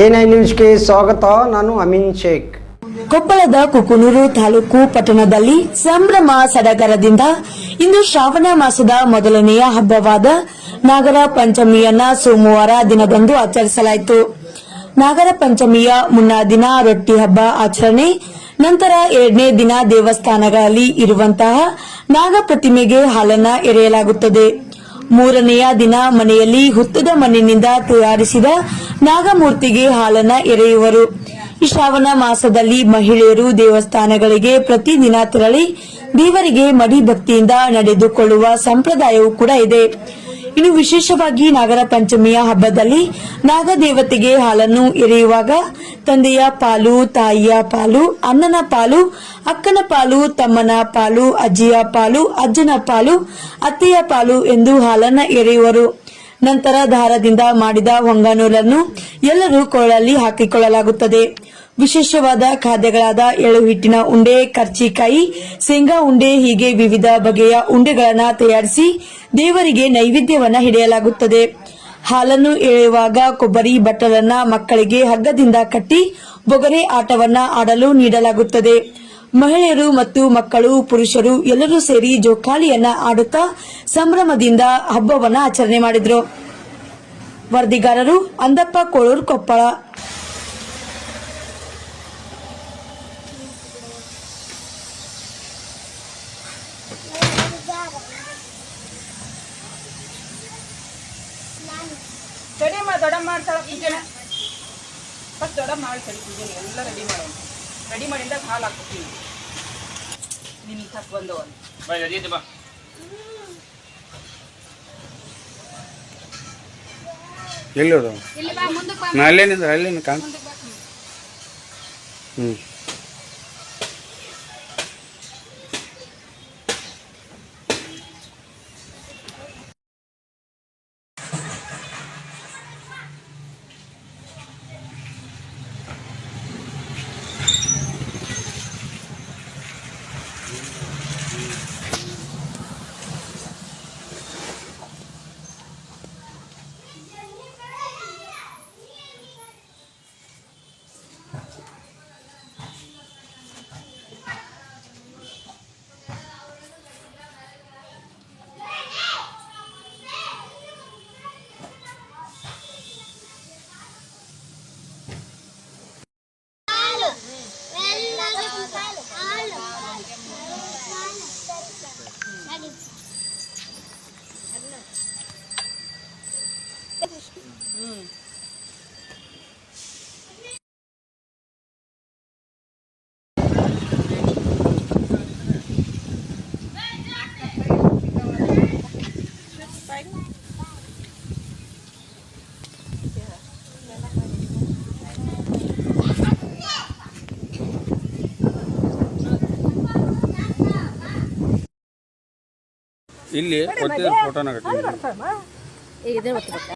NI ನ್ಯೂಸ್ಗೆ ಸ್ವಾಗತ, ನಾನು ಅಮೀನ್ ಶೇಖ್. ಕೊಪ್ಪಳದ ಕುಕುನೂರು ತಾಲೂಕು ಪಟ್ಟಣದಲ್ಲಿ ಸಂಭ್ರಮ ಸಡಗರದಿಂದ ಇಂದು ಶ್ರಾವಣ ಮಾಸದ ಮೊದಲನೆಯ ಹಬ್ಬವಾದ ನಾಗರ ಪಂಚಮಿಯನ್ನ ಸೋಮವಾರ ದಿನದಂದು ಆಚರಿಸಲಾಯಿತು. ನಾಗರ ಪಂಚಮಿಯ ಮುನ್ನಾ ದಿನ ರೊಟ್ಟಿ ಹಬ್ಬ ಆಚರಣೆ, ನಂತರ ಎರಡನೇ ದಿನ ದೇವಸ್ಥಾನಗಳಲ್ಲಿ ಇರುವಂತಹ ನಾಗ ಪ್ರತಿಮೆಗೆ ಹಾಲನ್ನ ಎರೆಯಲಾಗುತ್ತದೆ. ಮೂರನೆಯ ದಿನ ಮನೆಯಲ್ಲಿ ಹುತ್ತದ ಮಣ್ಣಿನಿಂದ ತಯಾರಿಸಿದ ನಾಗಮೂರ್ತಿಗೆ ಹಾಲನ್ನ ಎರೆಯುವರು. ಶ್ರಾವಣ ಮಾಸದಲ್ಲಿ ಮಹಿಳೆಯರು ದೇವಸ್ಥಾನಗಳಿಗೆ ಪ್ರತಿದಿನ ತೆರಳಿ ದೇವರಿಗೆ ಮಡಿ ಭಕ್ತಿಯಿಂದ ನಡೆದುಕೊಳ್ಳುವ ಸಂಪ್ರದಾಯವೂ ಕೂಡ ಇದೆ. ಇನ್ನು ವಿಶೇಷವಾಗಿ ನಾಗರ ಪಂಚಮಿಯ ಹಬ್ಬದಲ್ಲಿ ನಾಗದೇವತೆಗೆ ಹಾಲನ್ನು ಎರೆಯುವಾಗ ತಂದೆಯ ಪಾಲು, ತಾಯಿಯ ಪಾಲು, ಅಣ್ಣನ ಪಾಲು, ಅಕ್ಕನ ಪಾಲು, ತಮ್ಮನ ಪಾಲು, ಅಜ್ಜಿಯ ಪಾಲು, ಅಜ್ಜನ ಪಾಲು, ಅತ್ತೆಯ ಪಾಲು ಎಂದು ಹಾಲನ್ನ ಎರೆಯುವರು. ನಂತರ ದಾರದಿಂದ ಮಾಡಿದ ಹೊಂಗನೂರನ್ನು ಎಲ್ಲರೂ ಕೊಳಲ್ಲಿ ಹಾಕಿಕೊಳ್ಳಲಾಗುತ್ತದೆ. ವಿಶೇಷವಾದ ಖಾದ್ಯಗಳಾದ ಎಳು ಹಿಟ್ಟಿನ ಉಂಡೆ, ಕರ್ಚಿಕಾಯಿ, ಶೇಂಗಾ ಉಂಡೆ ಹೀಗೆ ವಿವಿಧ ಬಗೆಯ ಉಂಡೆಗಳನ್ನು ತಯಾರಿಸಿ ದೇವರಿಗೆ ನೈವೇದ್ಯವನ್ನ ಹಿಡಿಯಲಾಗುತ್ತದೆ. ಹಾಲನ್ನು ಎಳೆಯುವಾಗ ಕೊಬ್ಬರಿ ಬಟ್ಟಲನ್ನ ಮಕ್ಕಳಿಗೆ ಹಗ್ಗದಿಂದ ಕಟ್ಟಿ ಬೊಗರೆ ಆಟವನ್ನ ಆಡಲು ನೀಡಲಾಗುತ್ತದೆ. ಮಹಿಳೆಯರು ಮತ್ತು ಮಕ್ಕಳು, ಪುರುಷರು ಎಲ್ಲರೂ ಸೇರಿ ಜೋಕಾಲಿಯನ್ನ ಆಡುತ್ತಾ ಸಂಭ್ರಮದಿಂದ ಹಬ್ಬವನ್ನ ಆಚರಣೆ ಮಾಡಿದ್ರು. ವರದಿಗಾರರು ಅಂದಪ್ಪ ಕೋಳೂರ್ ಕೊಪ್ಪಳ. ದೊಡ್ಡಮ್ಮ ಮಾಡ್ತಾಳ ಪೂಜೆನ? ಫಸ್ಟ್ ದೊಡ್ಡಮ್ಮ ಮಾಡಿ ಸರಿ ಪೂಜೆನ ಎಲ್ಲ ರೆಡಿ ಮಾಡೋಣ. ರೆಡಿ ಮಾಡಿಂದಾಗ ಹಾಲು ಹಾಕ್ಬಿಡ್ತೀನಿ. ನಿನ್ನ ತಪ್ಪು ಬಂದವ ಬಾ ಜಲ್ದಿ ಬಾ. ಎಲ್ಲಿ ಹೋದ ನಾ ಅಲ್ಲೇನಿಂದ ಅಲ್ಲೇನು ಕಾಣ್ ಹ್ಞೂ ಹಾಲು ಎಲ್ಲದಕ್ಕೂ ಹಾಲು ಹಾಲು ನಡಿ. ಇಲ್ಲಿ ಒತ್ತಿದ ಫೋಟೋನ ಕಟ್ಟಿ ಈಗ ಇದೇ ಒತ್ತಬೇಕಾ